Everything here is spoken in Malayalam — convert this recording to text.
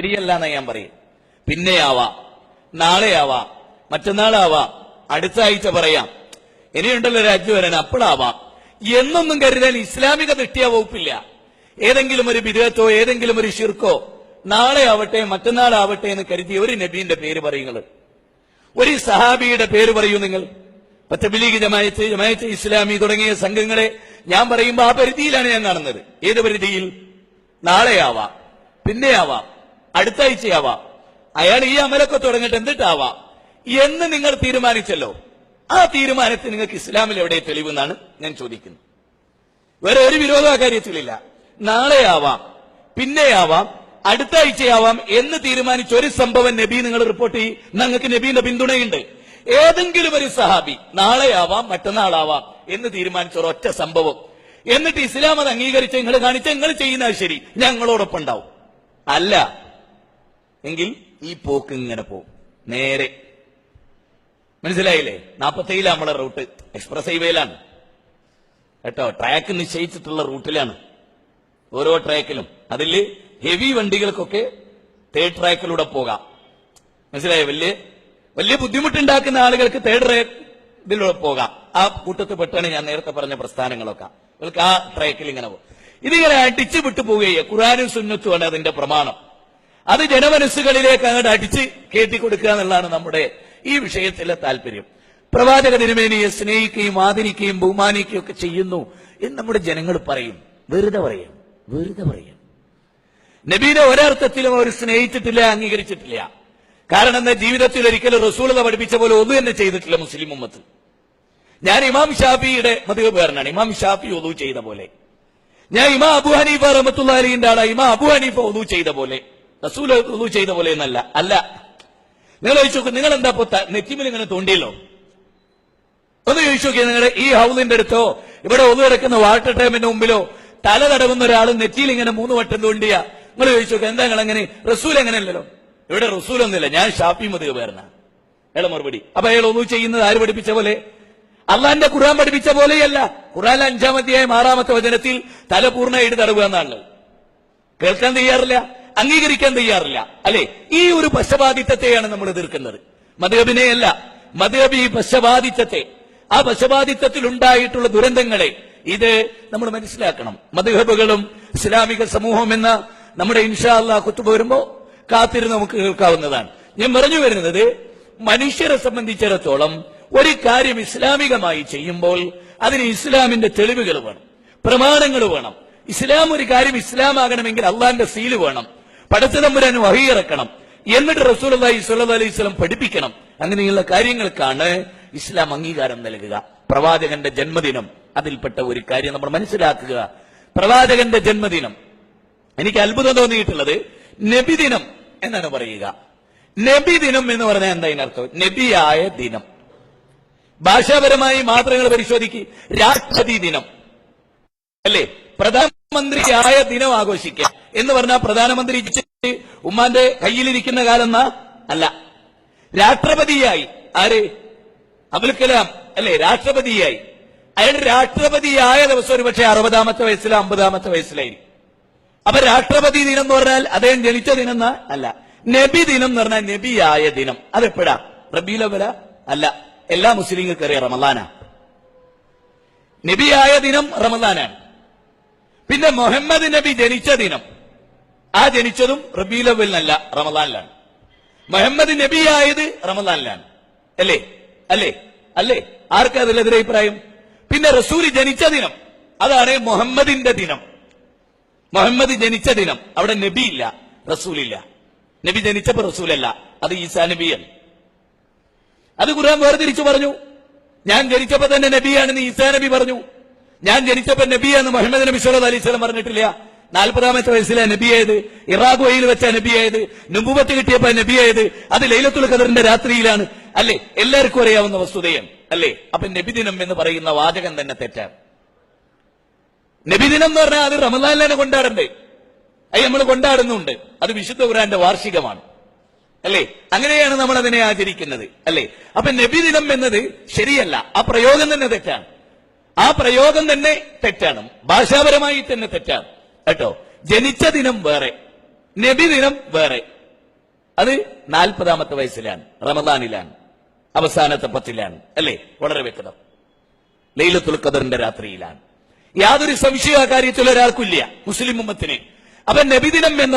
ശരിയല്ല എന്ന് ഞാൻ പറയും. പിന്നെ നാളെയാവാം. മറ്റന്നാളാവാം. അടുത്ത ആഴ്ച പറയാം. ഇനിയുണ്ടല്ലോ രാജ്യം വരാൻ അപ്പോഴാവാം. എന്നൊന്നും കരുതാൻ ഇസ്ലാമിക ദൃഷ്ടിയ വകുപ്പില്ല. ഏതെങ്കിലും ഒരു ബിരുദത്തോ ഏതെങ്കിലും ഒരു ഷിർക്കോ നാളെ ആവട്ടെ മറ്റന്നാളാവട്ടെ എന്ന് കരുതി ഒരു നബീന്റെ പേര് പറയുങ്ങൾ ഒരു സഹാബിയുടെ പേര് പറയൂ നിങ്ങൾ. പത്തബിലീഗ് ജമായത്ത് ജമായത്ത് ഇസ്ലാമി തുടങ്ങിയ സംഘങ്ങളെ ഞാൻ പറയുമ്പോൾ ആ പരിധിയിലാണ് ഞാൻ കാണുന്നത്. ഏത് പരിധിയിൽ? നാളെയാവാം. പിന്നെയാവാം. അടുത്ത ആഴ്ചയാവാം അയാൾ ഈ അമലൊക്കെ തുടങ്ങിയിട്ട് എന്തിട്ടാവാം? എന്ന് നിങ്ങൾ തീരുമാനിച്ചല്ലോ. ആ തീരുമാനത്തിന് നിങ്ങൾക്ക് ഇസ്ലാമിൽ എവിടെ തെളിവെന്നാണ് ഞാൻ ചോദിക്കുന്നത്. വേറെ ഒരു വിരോധ കാര്യത്തിലില്ല. നാളെ ആവാം പിന്നെ ആവാം അടുത്ത ആഴ്ചയാവാം എന്ന് തീരുമാനിച്ച ഒരു സംഭവം നബി നിങ്ങൾ റിപ്പോർട്ട് ചെയ്യും ഞങ്ങൾക്ക് നബീന്റെ പിന്തുണയുണ്ട്. ഏതെങ്കിലും ഒരു സഹാബി നാളെയാവാം മറ്റന്നാളാവാം എന്ന് തീരുമാനിച്ച ഒരൊറ്റ സംഭവം. എന്നിട്ട് ഇസ്ലാം അത് അംഗീകരിച്ച് നിങ്ങൾ കാണിച്ച നിങ്ങൾ ചെയ്യുന്നത് ശരി. ഞങ്ങളോടൊപ്പം ഉണ്ടാവും. അല്ല എങ്കിൽ ഈ പോക്ക് ഇങ്ങനെ പോകും. നേരെ. മനസ്സിലായില്ലേ? നാപ്പത്തേഴിലെ നമ്മളെ റൂട്ട്. എക്സ്പ്രസ് ഹൈവേയിലാണ്. കേട്ടോ? ട്രാക്ക് നിശ്ചയിച്ചിട്ടുള്ള റൂട്ടിലാണ്. ഓരോ ട്രാക്കിലും. അതിൽ ഹെവി വണ്ടികൾക്കൊക്കെ തേർഡ് ട്രാക്കിലൂടെ പോകാം. മനസ്സിലായോ? വലിയ വലിയ ബുദ്ധിമുട്ടുണ്ടാക്കുന്ന ആളുകൾക്ക് തേർഡ് ട്രാക്ക് ഇതിലൂടെ പോകാം. ആ കൂട്ടത്തിൽ പെട്ടാണ് ഞാൻ നേരത്തെ പറഞ്ഞ പ്രസ്ഥാനങ്ങളൊക്കെ. അവർക്ക് ആ ട്രാക്കിൽ ഇങ്ങനെ പോകും. ഇതിങ്ങനെ അടിച്ചു വിട്ടു പോവുകയെ ഖുറാനും സുന്നത്തുമാണ് അതിന്റെ പ്രമാണം. അത് ജനമനസ്സുകളിലേക്ക് അങ്ങോട്ട് അടിച്ച് കേട്ടിക്കൊടുക്കുക എന്നുള്ളതാണ് നമ്മുടെ ഈ വിഷയത്തിലെ താല്പര്യം. പ്രവാചക തിരുമേനിയെ സ്നേഹിക്കുകയും ആദരിക്കുകയും ബഹുമാനിക്കുകയും ഒക്കെ ചെയ്യുന്നു എന്ന് നമ്മുടെ ജനങ്ങൾ പറയും. വെറുതെ പറയും. വെറുതെ പറയും. നബീനെ ഒരർത്ഥത്തിലും അവർ സ്നേഹിച്ചിട്ടില്ല അംഗീകരിച്ചിട്ടില്ല. കാരണം എന്താ? ജീവിതത്തിൽ ഒരിക്കലും റസൂലത പഠിപ്പിച്ച പോലെ ഒന്നും തന്നെ ചെയ്തിട്ടില്ല മുസ്ലിം ഉമ്മത്ത്. ഞാൻ ഇമാം ഷാഫിയുടെ മതകാരനാണ് ഇമാം ഷാഫി ഒതു ചെയ്ത പോലെ. ഞാൻ ഇമാ അബു ഹനീഫ റഹമത്തുള്ള അലിന്റെ ആളാണ്. ഇമാ അബു ഹനീഫ ഒതു ചെയ്ത പോലെ. റസൂൽ റുദു ചെയ്ത പോലെ എന്നല്ല. അല്ല. നിങ്ങൾ ചോദിച്ചു നോക്ക് നിങ്ങൾ എന്താ ഇപ്പൊ നെറ്റിമിൽ ഇങ്ങനെ തോണ്ടിയല്ലോ. ഒന്ന് ചോദിച്ചു നോക്കിയാൽ നിങ്ങളുടെ ഈ ഹൗസിന്റെ അടുത്തോ ഇവിടെ ഒതു കിടക്കുന്ന വാട്ടർ ടൈമിന്റെ മുമ്പിലോ തല തടവുന്ന ഒരാൾ നെറ്റിയിൽ ഇങ്ങനെ മൂന്ന് വട്ടം തോണ്ടിയ. നിങ്ങൾ ചോദിച്ചു നോക്കുക എന്താ നിങ്ങൾ അങ്ങനെ റസൂൽ അങ്ങനെയല്ലല്ലോ ഇവിടെ റസൂൽ ഒന്നുമില്ല ഞാൻ ഷാഫി മതി പേരണ അയാളെ മറുപടി. അപ്പൊ അയാൾ ഒന്നു ചെയ്യുന്നത് ആര് പഠിപ്പിച്ച പോലെ? അള്ളാന്റെ ഖുർആൻ പഠിപ്പിച്ച പോലെയല്ല. ഖുർആൻ അഞ്ചാമത്തെയായ ആറാമത്തെ വചനത്തിൽ തല പൂർണമായിട്ട് തടവുക എന്നാണ് കേൾക്കാൻ തയ്യാറില്ല? അംഗീകരിക്കാൻ തയ്യാറില്ല. അല്ലെ? ഈ ഒരു പശബാധിത്വത്തെയാണ് നമ്മൾ എതിർക്കുന്നത്. മധുഹബിനെയല്ല മധുഹബ് ഈ പശബാധിത്വത്തെ ആ പശബാധിത്വത്തിൽ ഉണ്ടായിട്ടുള്ള ദുരന്തങ്ങളെ ഇത് നമ്മൾ മനസ്സിലാക്കണം. മധുഹബുകളും ഇസ്ലാമിക സമൂഹം എന്ന നമ്മുടെ ഇൻഷാ അല്ലാ കുത്തുബ വരുമ്പോ കാത്തിരുന്ന് നമുക്ക് കേൾക്കാവുന്നതാണ്. ഞാൻ പറഞ്ഞു വരുന്നത് മനുഷ്യരെ സംബന്ധിച്ചിടത്തോളം ഒരു കാര്യം ഇസ്ലാമികമായി ചെയ്യുമ്പോൾ അതിന് ഇസ്ലാമിന്റെ തെളിവുകൾ വേണം. പ്രമാണങ്ങൾ വേണം. ഇസ്ലാം ഒരു കാര്യം ഇസ്ലാമാകണമെങ്കിൽ അള്ളാന്റെ സീൽ വേണം. പടച്ചതമ്പുരാൻ വഹിയിറക്കണം എന്നിട്ട് റസൂൽ അലൈഹി സ്വല്ലല്ലാഹു അലൈഹി വസല്ലം പഠിപ്പിക്കണം. അങ്ങനെയുള്ള കാര്യങ്ങൾക്കാണ് ഇസ്ലാം അംഗീകാരം നൽകുക. പ്രവാചകന്റെ ജന്മദിനം. അതിൽപ്പെട്ട ഒരു കാര്യം നമ്മൾ മനസ്സിലാക്കുക. പ്രവാചകന്റെ ജന്മദിനം. എനിക്ക് അത്ഭുതം തോന്നിയിട്ടുള്ളത് നബിദിനം എന്നാണ് പറയുക. നബിദിനം എന്ന് പറഞ്ഞാൽ എന്താ അർത്ഥം? നബിയായ ദിനം. ഭാഷാപരമായി മാത്രങ്ങൾ പരിശോധിക്കുക രാഷ്ട്രപതി ദിനം. അല്ലേ? പ്രധാനമന്ത്രിയായ ദിനം ആഘോഷിക്കുക എന്ന് പറഞ്ഞാൽ പ്രധാനമന്ത്രി ഉമ്മാന്റെ കയ്യിലിരിക്കുന്ന കാലം അല്ല. രാഷ്ട്രപതിയായി. ആര്? അബുൽ കലാം. അല്ലെ? രാഷ്ട്രപതിയായി. അയാൾ രാഷ്ട്രപതിയായ ദിവസം ഒരു പക്ഷേ അറുപതാമത്തെ വയസ്സിലോ അമ്പതാമത്തെ വയസ്സിലായിരിക്കും. അപ്പൊ രാഷ്ട്രപതി ദിനം എന്ന് പറഞ്ഞാൽ അദ്ദേഹം ജനിച്ച ദിനം അല്ല. നബി ദിനം എന്ന് പറഞ്ഞാൽ നബിയായ ദിനം. അതെപ്പോഴാ? റബീലവല അല്ല. എല്ലാ മുസ്ലിങ്ങൾക്കറിയാം റമദാനാ. നബിയായ ദിനം റമദാനാണ്. പിന്നെ മുഹമ്മദ് നബി ജനിച്ച ദിനം. ആ ജനിച്ചതും റബീലവലിനല്ല റമദാനിലാണ്. മുഹമ്മദ് നബി ആയത് റമദാനിലാണ്. അല്ലേ? അല്ലേ? അല്ലേ? ആർക്കാ അതിലെതിരെ അഭിപ്രായം? പിന്നെ റസൂൽ ജനിച്ച ദിനം. അതാണ് മുഹമ്മദിന്റെ ദിനം. മുഹമ്മദ് ജനിച്ച ദിനം. അവിടെ നബി ഇല്ല റസൂലില്ല. നബി ജനിച്ചപ്പോ റസൂലല്ല. അത് ഈസാ നബിയാണ്. അത് ഖുർആൻ വേർതിരിച്ചു പറഞ്ഞു. ഞാൻ ജനിച്ചപ്പോ തന്നെ നബിയാണെന്ന് ഈസാ നബി പറഞ്ഞു. ഞാൻ ജനിച്ചപ്പോ നബിയാന്ന് മുഹമ്മദ് നബി സല്ലല്ലാഹു അലൈഹി വസല്ലം പറഞ്ഞിട്ടില്ല. നാൽപ്പതാമത്തെ വയസ്സിലെ നബിയായത് ഇറാഖോയിൽ വെച്ച നബി നബിയായത് നുബുവത്ത് കിട്ടിയപ്പോ നബിയായത് അത് ലൈലത്തുൽ ഖദറിന്റെ രാത്രിയിലാണ്. അല്ലേ? എല്ലാവർക്കും അറിയാവുന്ന വസ്തുതയാണ്. അല്ലേ? അപ്പൊ നബിദിനം എന്ന് പറയുന്ന വാചകം തന്നെ തെറ്റാണ്. നബിദിനം എന്ന് പറഞ്ഞാൽ അത് റമദാനിലാണ് കൊണ്ടാടണ്ടേ? അത് നമ്മൾ കൊണ്ടാടുന്നുണ്ട്. അത് വിശുദ്ധ ഖുരാന്റെ വാർഷികമാണ്. അല്ലേ? അങ്ങനെയാണ് നമ്മൾ അതിനെ ആചരിക്കുന്നത്. അല്ലേ? അപ്പൊ നബിദിനം എന്നത് ശരിയല്ല. ആ പ്രയോഗം തന്നെ തെറ്റാണ്. ആ പ്രയോഗം തന്നെ തെറ്റാണ്. ഭാഷാപരമായി തന്നെ തെറ്റാണ്. കേട്ടോ? ജനിച്ച ദിനം വേറെ. നബി ദിനം വേറെ. അത് നാൽപ്പതാമത്തെ വയസ്സിലാണ്. റമദാനിലാണ്. അവസാനത്തെ പത്തിലാണ്. അല്ലേ? വളരെ വ്യക്തം. ലൈലത്തുൽ ഖദറിന്റെ രാത്രിയിലാണ്. യാതൊരു സംശയ കാര്യത്തിൽ മുസ്ലിം ഉമ്മത്തിന്. അവൻ നബിദിനം എന്ന